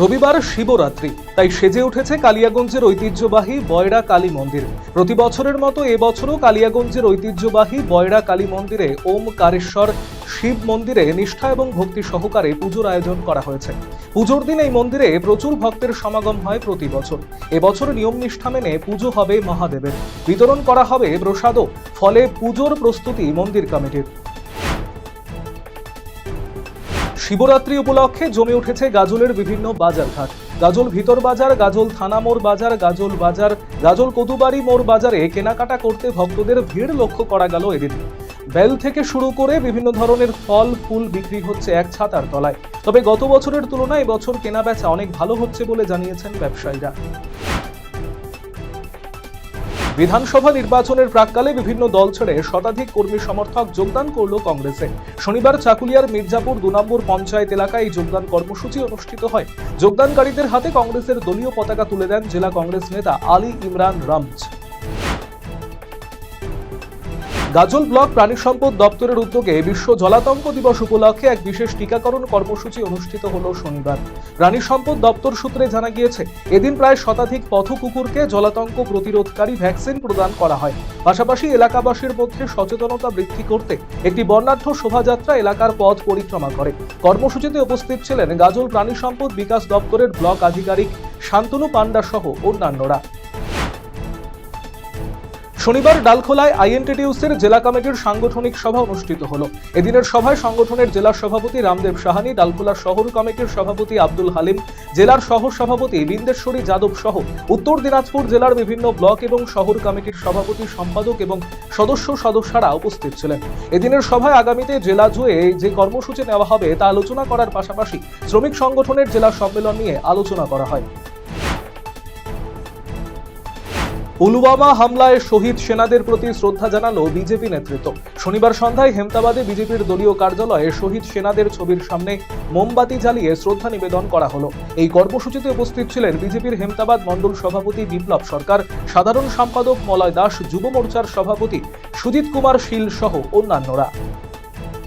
রবিবার শিবরাত্রি, তাই সেজে উঠেছে কালিয়াগঞ্জের ঐতিহ্যবাহী বয়রা কালী মন্দির। প্রতি বছরের মতো এবছরও কালিয়াগঞ্জের ঐতিহ্যবাহী বয়রা কালী মন্দিরে ওম কারেশ্বর শিব মন্দিরে নিষ্ঠা এবং ভক্তি সহকারে পুজোর আয়োজন করা হয়েছে। পুজোর দিন এই মন্দিরে প্রচুর ভক্তের সমাগম হয় প্রতি বছর। এবছর নিয়ম নিষ্ঠা মেনে পুজো হবে মহাদেবের। বিতরণ করা হবে প্রসাদও, ফলে পুজোর প্রস্তুতি মন্দির কমিটির। শিবরাত্রি উপলক্ষে জমে উঠেছে গাজলের বিভিন্ন বাজারঘাট গাজল ভিতর বাজার, গাজল থানা মোড় বাজার, গাজল বাজার, গাজল কদুবাড়ি মোড় বাজারে কেনাকাটা করতে ভক্তদের ভিড় লক্ষ্য করা গেল এদিন। বেল থেকে শুরু করে বিভিন্ন ধরনের ফল, ফুল বিক্রি হচ্ছে এক ছাতার তলায়। তবে গত বছরের তুলনায় এবছর কেনাবেচা অনেক ভালো হচ্ছে বলে জানিয়েছেন ব্যবসায়ীরা। বিধানসভা নির্বাচনের প্রাককালে বিভিন্ন দল ছেড়ে শতাধিক কর্মী সমর্থক যোগদান করল কংগ্রেসে। শনিবার চাকুলিয়ার মির্জাপুর দু নম্বর পঞ্চায়েত এলাকায় এই যোগদান কর্মসূচি অনুষ্ঠিত হয়। যোগদানকারীদের হাতে কংগ্রেসের দলীয় পতাকা তুলে দেন জেলা কংগ্রেস নেতা আলী ইমরান রামজ। গাজল ব্লক প্রাণী সম্পদ দপ্তরের উদ্যোগে বিশ্ব জলাতঙ্ক দিবস উপলক্ষে এক বিশেষ টিকাকরণ কর্মসূচি অনুষ্ঠিত হল শনিবার। প্রাণী সম্পদ দপ্তর সূত্রে জানা গিয়েছে, এদিন প্রায় শতাধিক পথ কুকুরকে জলাতঙ্ক প্রতিরোধকারী ভ্যাকসিন প্রদান করা হয়। পাশাপাশি এলাকাবাসীর মধ্যে সচেতনতা বৃদ্ধি করতে একটি বর্ণাঢ্য শোভাযাত্রা এলাকার পথ পরিক্রমা করে। কর্মসূচিতে উপস্থিত ছিলেন গাজল প্রাণী সম্পদ বিকাশ দপ্তরের ব্লক আধিকারিক শান্তনু পান্ডা সহ অন্যান্যরা। শনিবার ডালখোলায় আইএনটিটিউসির জেলা কমিটির সাংগঠনিক সভা অনুষ্ঠিত হল। এদিনের সভায় সংগঠনের জেলা সভাপতি রামদেব সাহানি, ডালখোলা শহর কমিটির সভাপতি আব্দুল হালিম, জেলার সহ সভাপতি বিন্দেশ্বরী যাদব সহ উত্তর দিনাজপুর জেলার বিভিন্ন ব্লক এবং শহর কমিটির সভাপতি, সম্পাদক এবং সদস্য সদস্যরা উপস্থিত ছিলেন। এদিনের সভায় আগামীতে জেলা জুড়ে যে কর্মসূচি নেওয়া হবে তা আলোচনা করার পাশাপাশি শ্রমিক সংগঠনের জেলা সম্মেলন নিয়ে আলোচনা করা হয়। পুলওয়ামা হামলায় শহীদ সেনাদের প্রতি শ্রদ্ধা জানালো বিজেপি নেতৃত্ব। শনিবার সন্ধ্যায় হেমতাবাদে বিজেপির দলীয় কার্যালয়ে শহীদ সেনাদের ছবির সামনে মোমবাতি জ্বালিয়ে শ্রদ্ধা নিবেদন করা হলো। এই কর্মসূচিতে উপস্থিত ছিলেন বিজেপির হেমতাবাদ মণ্ডল সভাপতি বিপ্লব সরকার, সাধারণ সম্পাদক মলয় দাস, যুব মোর্চার সভাপতি সুজিত কুমার শীল সহ অন্যান্যরা।